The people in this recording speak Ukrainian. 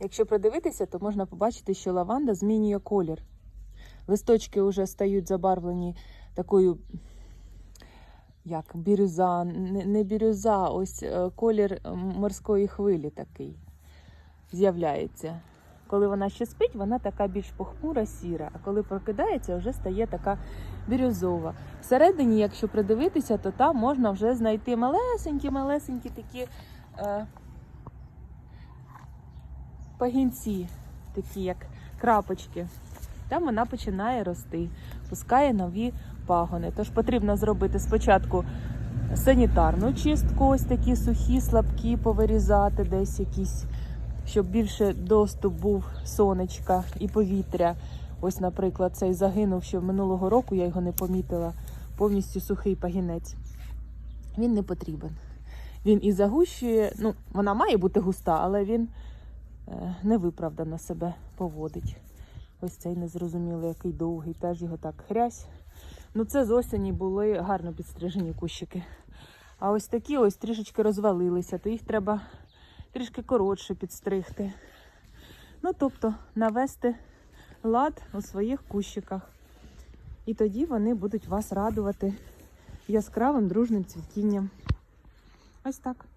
Якщо придивитися, то можна побачити, що лаванда змінює колір. Листочки вже стають забарвлені такою, як бірюза, не, бірюза, ось е, колір морської хвилі такий з'являється. Коли вона ще спить, вона така більш похмура, сіра, а коли прокидається, вже стає така бірюзова. Всередині, якщо придивитися, то там можна вже знайти малесенькі-малесенькі такі е, пагінці, такі як крапочки. Там вона починає рости, пускає нові пагони. Тож потрібно зробити спочатку санітарну чистку, ось такі сухі, слабкі, повирізати десь якісь, щоб більше доступ був сонечка і повітря. Ось, наприклад, цей загинув ще минулого року, я його не помітила. Повністю сухий пагінець. Він не потрібен. Він і загущує, ну, вона має бути густа, але він невиправдано себе поводить. Ось цей незрозумілий, який довгий, теж його так хрясь. Ну, це з осені були гарно підстрижені кущики. А ось такі ось трішечки розвалилися, то їх треба трішки коротше підстригти. Ну, тобто, навести лад у своїх кущиках. І тоді вони будуть вас радувати яскравим дружним цвітінням. Ось так.